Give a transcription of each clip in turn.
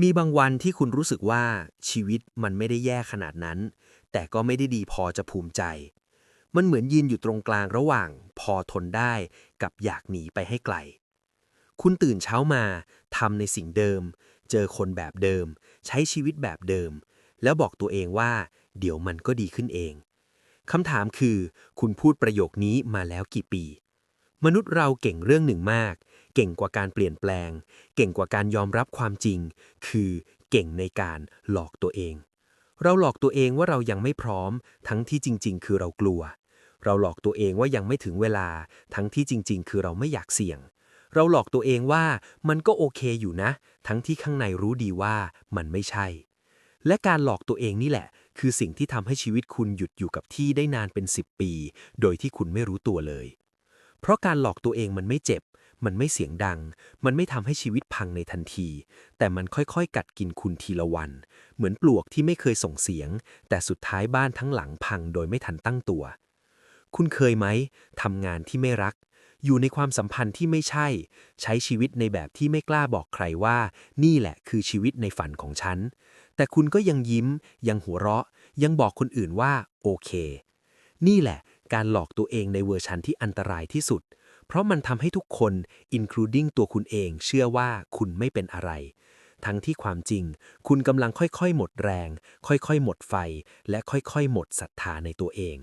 มีบางวันที่คุณรู้สึกว่าชีวิตมันไม่ได้แย่ขนาดนั้น แต่ก็ไม่ได้ดีพอจะภูมิใจ มันเหมือนยืนอยู่ตรงกลางระหว่าง พอทนได้กับอยากหนีไปให้ไกล คุณตื่นเช้ามาทำในสิ่งเดิม เจอคนแบบเดิม ใช้ชีวิตแบบเดิม แล้วบอกตัวเองว่า เดี๋ยวมันก็ดีขึ้นเองคำถามคือ คุณพูดประโยคนี้มาแล้วกี่ปี มนุษย์เราเก่งเรื่องหนึ่งมาก เก่งกว่าการเปลี่ยนแปลง เก่งกว่าการยอมรับความจริง คือเก่งในการหลอกตัวเอง เราหลอกตัวเองว่าเรายังไม่พร้อม ทั้งที่จริง ๆ คือเรากลัว เราหลอกตัวเองว่ายังไม่ถึงเวลา ทั้งที่จริง ๆ คือเราไม่อยากเสี่ยง เราหลอกตัวเองว่ามันก็โอเคอยู่นะ ทั้งที่ข้างในรู้ดีว่ามันไม่ใช่ และการหลอกตัวเองนี่แหละ คือสิ่งที่ทำให้ชีวิตคุณหยุดอยู่กับที่ได้นานเป็น 10 ปี โดยที่คุณไม่รู้ตัวเลย เพราะการหลอกตัวเองมันไม่เจ็บ มันไม่เสียงดัง มันไม่ทำให้ชีวิตพังในทันที แต่มันค่อยๆ กัดกินคุณทีละวัน เหมือนปลวกที่ไม่เคยส่งเสียง แต่สุดท้ายบ้านทั้งหลังพังโดยไม่ทันตั้งตัว คุณเคยไหมทำงานที่ไม่รัก อยู่ในความสัมพันธ์ที่ไม่ใช่ ใช้ชีวิตในแบบที่ไม่กล้าบอกใครว่า นี่แหละคือชีวิตในฝันของฉัน แต่คุณก็ยังยิ้ม ยังหัวเราะ ยังบอกคนอื่นว่าโอเค นี่แหละ การหลอกตัวเองในเวอร์ชันที่อันตรายที่สุด เพราะมันทำให้ทุกคน including ตัวคุณเอง เชื่อว่าคุณไม่เป็นอะไร ทั้งที่ความจริง คุณกำลังค่อยๆ หมดแรง ค่อยๆ หมดไฟ และค่อยๆ หมดศรัทธาในตัวเอง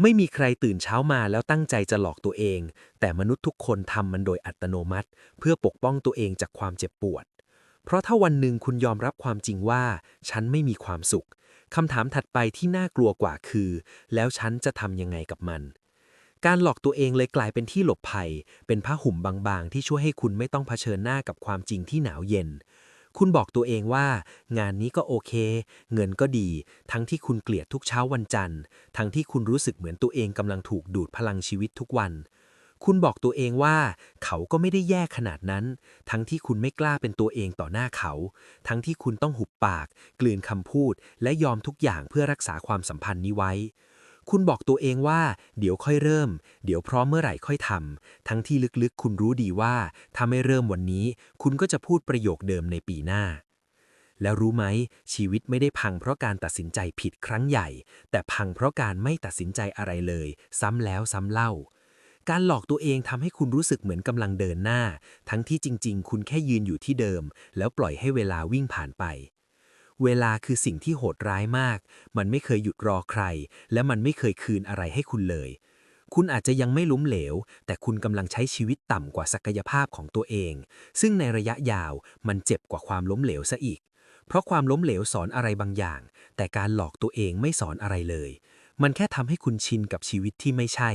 ไม่มีใครตื่นเช้ามาแล้วตั้งใจจะหลอกตัวเอง แต่มนุษย์ทุกคนทำมันโดยอัตโนมัติ เพื่อปกป้องตัวเองจากความเจ็บปวด เพราะถ้าวันหนึ่งคุณยอมรับความจริงว่า ฉันไม่มีความสุข คำถามถัดไปที่น่ากลัวกว่าคือ แล้วฉันจะทำยังไงกับมัน การหลอกตัวเองเลยกลายเป็นที่หลบภัย เป็นผ้าห่มบางๆ ที่ช่วยให้คุณไม่ต้องเผชิญหน้ากับความจริงที่หนาวเย็น คุณบอกตัวเองว่า งานนี้ก็โอเค เงินก็ดี ทั้งที่คุณเกลียดทุกเช้าวันจันทร์ ทั้งที่คุณรู้สึกเหมือนตัวเองกำลังถูกดูดพลังชีวิตทุกวัน คุณบอกตัวเองว่า เขาก็ไม่ได้แย่ขนาดนั้น ทั้งที่คุณไม่กล้าเป็นตัวเองต่อหน้าเขา ทั้งที่คุณต้องหุบปาก กลืนคำพูด และยอมทุกอย่างเพื่อรักษาความสัมพันธ์นี้ไว้ คุณบอกตัวเองว่า เดี๋ยวค่อยเริ่ม เดี๋ยวพร้อมเมื่อไหร่ค่อยทำทั้งที่ลึกๆ คุณรู้ดีว่า ถ้าไม่เริ่มวันนี้ คุณก็จะพูดประโยคเดิมในปีหน้าแล้วรู้ไหม ชีวิตไม่ได้พังเพราะการตัดสินใจผิดครั้งใหญ่ แต่พังเพราะการไม่ตัดสินใจอะไรเลย ซ้ำแล้วซ้ำเล่า การหลอกตัวเองทำให้คุณรู้สึกเหมือนกำลังเดินหน้า ทั้งที่จริง ๆ คุณแค่ยืนอยู่ที่เดิม แล้วปล่อยให้เวลาวิ่งผ่านไป เวลาคือสิ่งที่โหดร้ายมาก มันไม่เคยหยุดรอใคร และมันไม่เคยคืนอะไรให้คุณเลย คุณอาจจะยังไม่ล้มเหลว แต่คุณกำลังใช้ชีวิตต่ำกว่าศักยภาพของตัวเอง ซึ่งในระยะยาวมันเจ็บกว่าความล้มเหลวซะอีก เพราะความล้มเหลวสอนอะไรบางอย่าง แต่การหลอกตัวเองไม่สอนอะไรเลย มันแค่ทำให้คุณชินกับชีวิตที่ไม่ใช่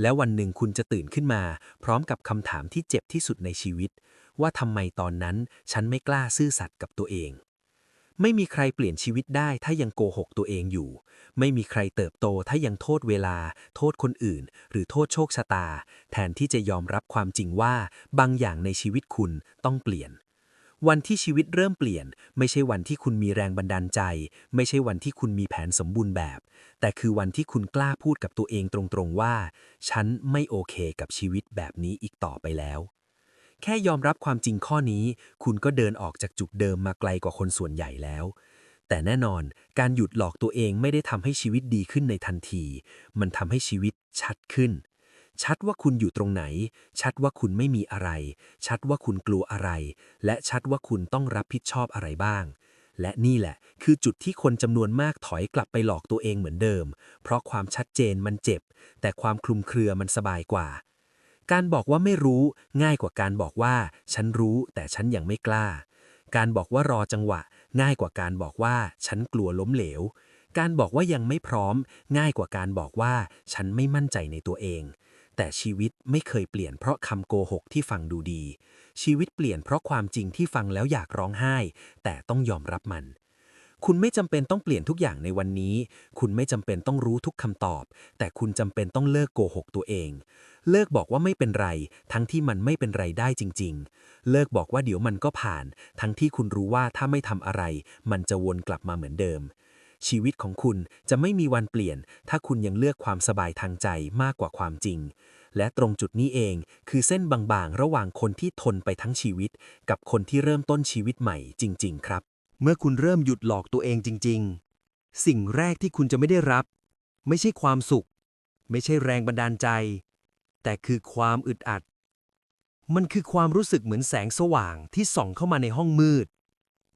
แล้ววันหนึ่งคุณจะตื่นขึ้นมา พร้อมกับคำถามที่เจ็บที่สุดในชีวิต ว่าทำไมตอนนั้นฉันไม่กล้าซื่อสัตย์กับตัวเอง ไม่มีใครเปลี่ยนชีวิตได้ถ้ายังโกหกตัวเองอยู่ ไม่มีใครเติบโตถ้ายังโทษเวลา โทษคนอื่น หรือโทษโชคชะตา แทนที่จะยอมรับความจริงว่า บางอย่างในชีวิตคุณต้องเปลี่ยน วันที่ชีวิตเริ่มเปลี่ยน ไม่ใช่วันที่คุณมีแรงบันดาลใจ ไม่ใช่วันที่คุณมีแผนสมบูรณ์แบบ แต่คือวันที่คุณกล้าพูดกับตัวเองตรงๆว่า ฉันไม่โอเคกับชีวิตแบบนี้อีกต่อไปแล้ว แค่ยอมรับความจริงข้อนี้ คุณก็เดินออกจากจุดเดิมมาไกลกว่าคนส่วนใหญ่แล้ว แต่แน่นอนการหยุดหลอกตัวเองไม่ได้ทำให้ชีวิตดีขึ้นในทันที มันทำให้ชีวิตชัดขึ้น ชัดว่าคุณอยู่ตรงไหน ชัดว่าคุณไม่มีอะไร ชัดว่าคุณกลัวอะไร และชัดว่าคุณต้องรับผิดชอบอะไรบ้าง และนี่แหละ คือจุดที่คนจำนวนมากถอยกลับไปหลอกตัวเองเหมือนเดิม เพราะความชัดเจนมันเจ็บ แต่ความคลุมเครือมันสบายกว่า การบอกว่าไม่รู้ ง่ายกว่าการบอกว่า ฉันรู้แต่ฉันยังไม่กล้า การบอกว่ารอจังหวะ ง่ายกว่าการบอกว่า ฉันกลัวล้มเหลวการบอกว่ายังไม่พร้อม ง่ายกว่าการบอกว่า ฉันไม่มั่นใจในตัวเอง แต่ชีวิตไม่เคยเปลี่ยนเพราะคำโกหกที่ฟังดูดี ชีวิตเปลี่ยนเพราะความจริงที่ฟังแล้วอยากร้องไห้ แต่ต้องยอมรับมัน คุณไม่จำเป็นต้องเปลี่ยนทุกอย่างในวันนี้ คุณไม่จำเป็นต้องรู้ทุกคำตอบ แต่คุณจำเป็นต้องเลิกโกหกตัวเอง เลิกบอกว่าไม่เป็นไร ทั้งที่มันไม่เป็นไรได้จริง ๆ เลิกบอกว่าเดี๋ยวมันก็ผ่าน ทั้งที่คุณรู้ว่าถ้าไม่ทำอะไร มันจะวนกลับมาเหมือนเดิม ชีวิตของคุณจะไม่มีวันเปลี่ยน ถ้าคุณยังเลือกความสบายทางใจมากกว่าความจริง และตรงจุดนี้เองคือเส้นบางๆ ระหว่างคนที่ทนไปทั้งชีวิต กับคนที่เริ่มต้นชีวิตใหม่จริง ๆ ครับ เมื่อคุณเริ่มหยุดหลอกตัวเองจริง ๆ สิ่งแรกที่คุณจะไม่ได้รับ ไม่ใช่ความสุข ไม่ใช่แรงบันดาลใจ แต่คือความอึดอัด มันคือความรู้สึกเหมือนแสงสว่างที่ส่องเข้ามาในห้องมืด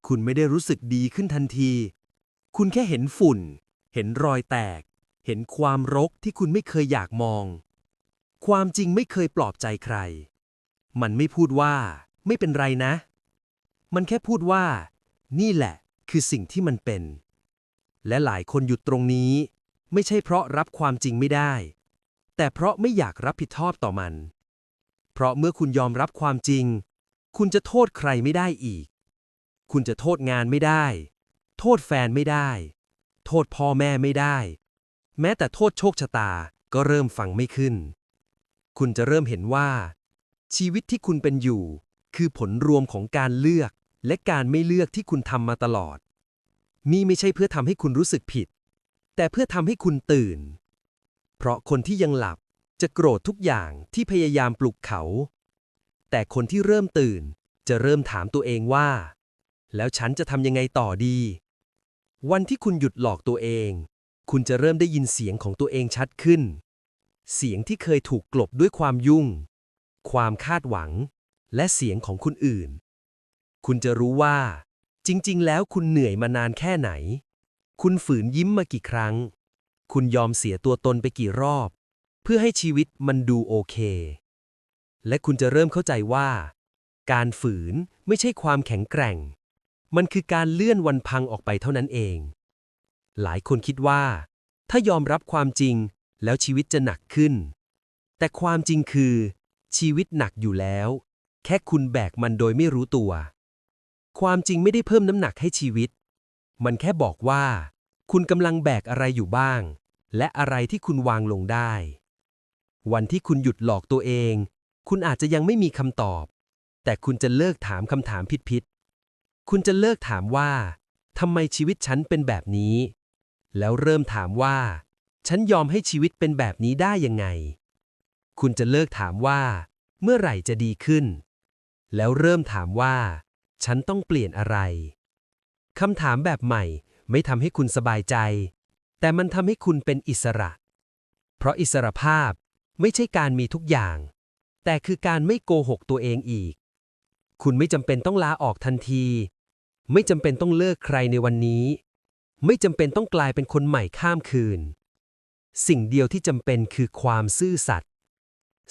คุณไม่ได้รู้สึกดีขึ้นทันที คุณแค่เห็นฝุ่น เห็นรอยแตก เห็นความรกที่คุณไม่เคยอยากมอง ความจริงไม่เคยปลอบใจใคร มันไม่พูดว่า ไม่เป็นไรนะ มันแค่พูดว่า นี่แหละ คือสิ่งที่มันเป็น และหลายคนหยุดตรงนี้ ไม่ใช่เพราะรับความจริงไม่ได้ แต่เพราะไม่อยากรับผิดชอบต่อมัน เพราะเมื่อคุณยอมรับความจริง คุณจะโทษใครไม่ได้อีก คุณจะโทษงานไม่ได้ โทษแฟนไม่ได้ โทษพ่อแม่ไม่ได้ แม้แต่โทษโชคชะตาก็เริ่มฟังไม่ขึ้น คุณจะเริ่มเห็นว่า ชีวิตที่คุณเป็นอยู่ คือผลรวมของการเลือก และการไม่เลือกที่คุณทำมาตลอด นี่ไม่ใช่เพื่อทำให้คุณรู้สึกผิด แต่เพื่อทำให้คุณตื่น เพราะคนที่ยังหลับจะโกรธทุกอย่างที่พยายามปลุกเขา แต่คนที่เริ่มตื่นจะเริ่มถามตัวเองว่า แล้วฉันจะทำยังไงต่อดี วันที่คุณหยุดหลอกตัวเอง คุณจะเริ่มได้ยินเสียงของตัวเองชัดขึ้น เสียงที่เคยถูกกลบด้วยความยุ่ง ความคาดหวัง และเสียงของคนอื่น คุณจะรู้ว่า จริง ๆ แล้วคุณเหนื่อยมานานแค่ไหน คุณฝืนยิ้มมากี่ครั้ง คุณยอมเสียตัวตนไปกี่รอบ เพื่อให้ชีวิตมันดูโอเค และคุณจะเริ่มเข้าใจว่า การฝืนไม่ใช่ความแข็งแกร่ง มันคือการเลื่อนวันพังออกไปเท่านั้นเอง หลายคนคิดว่า ถ้ายอมรับความจริงแล้วชีวิตจะหนักขึ้น แต่ความจริงคือ ชีวิตหนักอยู่แล้ว แค่คุณแบกมันโดยไม่รู้ตัว ความจริงไม่ได้เพิ่มน้ำหนักให้ชีวิต มันแค่บอกว่า คุณกำลังแบกอะไรอยู่บ้าง และอะไรที่คุณวางลงได้ วันที่คุณหยุดหลอกตัวเอง คุณอาจจะยังไม่มีคำตอบ แต่คุณจะเลิกถามคำถามผิดๆ คุณจะเลิกถามว่าทำไมชีวิตฉันเป็นแบบนี้ แล้วเริ่มถามว่า ฉันยอมให้ชีวิตเป็นแบบนี้ได้ยังไง คุณจะเลิกถามว่า เมื่อไหร่จะดีขึ้น แล้วเริ่มถามว่า ฉันต้องเปลี่ยนอะไรคำถามแบบใหม่ไม่ทำให้คุณสบายใจ แต่มันทำให้คุณเป็นอิสระ เพราะอิสรภาพไม่ใช่การมีทุกอย่าง แต่คือการไม่โกหกตัวเองอีก คุณไม่จำเป็นต้องลาออกทันที ไม่จำเป็นต้องเลิกใครในวันนี้ ไม่จำเป็นต้องกลายเป็นคนใหม่ข้ามคืน สิ่งเดียวที่จำเป็นคือความซื่อสัตย์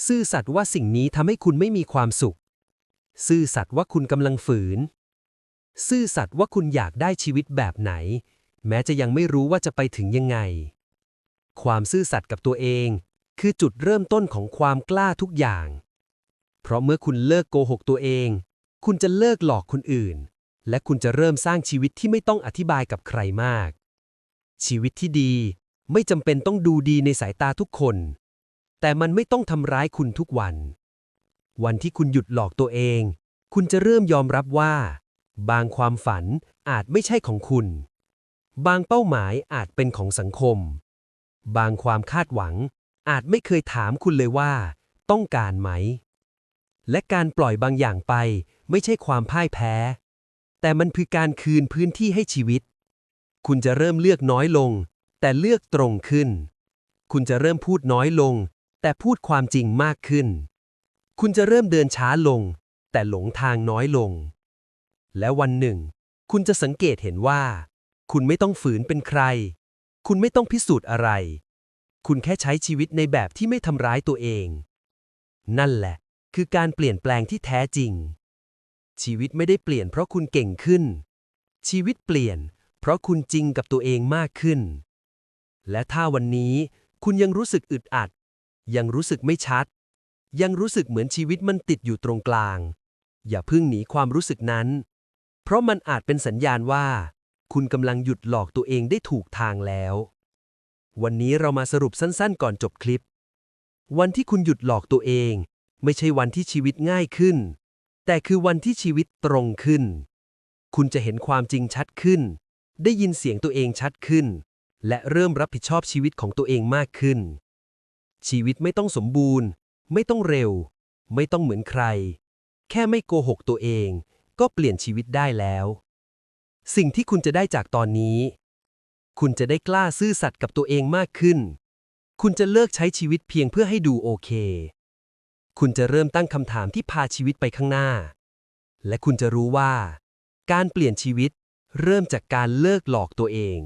ซื่อสัตย์ว่าสิ่งนี้ทำให้คุณไม่มีความสุข ซื่อสัตย์ว่าคุณกำลังฝืน ซื่อสัตย์ว่าคุณอยากได้ชีวิตแบบไหน แม้จะยังไม่รู้ว่าจะไปถึงยังไง ความซื่อสัตย์กับตัวเอง คือจุดเริ่มต้นของความกล้าทุกอย่าง เพราะเมื่อคุณเลิกโกหกตัวเอง คุณจะเลิกหลอกคนอื่น และคุณจะเริ่มสร้างชีวิตที่ไม่ต้องอธิบายกับใครมาก ชีวิตที่ดีไม่จำเป็นต้องดูดีในสายตาทุกคน แต่มันไม่ต้องทำร้ายคุณทุกวัน วันที่คุณหยุดหลอกตัวเอง คุณจะเริ่มยอมรับว่า บางความฝันอาจไม่ใช่ของคุณ บางเป้าหมายอาจเป็นของสังคม บางความคาดหวัง อาจไม่เคยถามคุณเลยว่า ต้องการไหม และการปล่อยบางอย่างไปไม่ใช่ความพ่ายแพ้ แต่มันคือการคืนพื้นที่ให้ชีวิต คุณจะเริ่มเลือกน้อยลง แต่เลือกตรงขึ้น คุณจะเริ่มพูดน้อยลง แต่พูดความจริงมากขึ้น คุณจะเริ่มเดินช้าลง แต่หลงทางน้อยลง และวันหนึ่ง คุณจะสังเกตเห็นว่า คุณไม่ต้องฝืนเป็นใคร คุณไม่ต้องพิสูจน์อะไร คุณแค่ใช้ชีวิตในแบบที่ไม่ทำร้ายตัวเอง นั่นแหละ คือการเปลี่ยนแปลงที่แท้จริง ชีวิตไม่ได้เปลี่ยนเพราะคุณเก่งขึ้น ชีวิตเปลี่ยน เพราะคุณจริงกับตัวเองมากขึ้น และถ้าวันนี้คุณยังรู้สึกอึดอัด ยังรู้สึกไม่ชัด ยังรู้สึกเหมือนชีวิตมันติดอยู่ตรงกลาง อย่าเพิ่งหนีความรู้สึกนั้น เพราะมันอาจเป็นสัญญาณว่า คุณกำลังหยุดหลอกตัวเองได้ถูกทางแล้ว วันนี้เรามาสรุปสั้นๆ ก่อนจบคลิป วันที่คุณหยุดหลอกตัวเอง ไม่ใช่วันที่ชีวิตง่ายขึ้น แต่คือวันที่ชีวิตตรงขึ้น คุณจะเห็นความจริงชัดขึ้น ได้ยินเสียงตัวเองชัดขึ้น และเริ่มรับผิดชอบชีวิตของตัวเองมากขึ้น ชีวิตไม่ต้องสมบูรณ์ ไม่ต้องเร็ว ไม่ต้องเหมือนใคร แค่ไม่โกหกตัวเอง ก็เปลี่ยนชีวิตได้แล้ว สิ่งที่คุณจะได้จากตอนนี้ คุณจะได้กล้าซื่อสัตย์กับตัวเองมากขึ้น คุณจะเลิกใช้ชีวิตเพียงเพื่อให้ดูโอเค คุณจะเริ่มตั้งคำถามที่พาชีวิตไปข้างหน้า และคุณจะรู้ว่า การเปลี่ยนชีวิตเริ่มจากการเลิกหลอกตัวเอง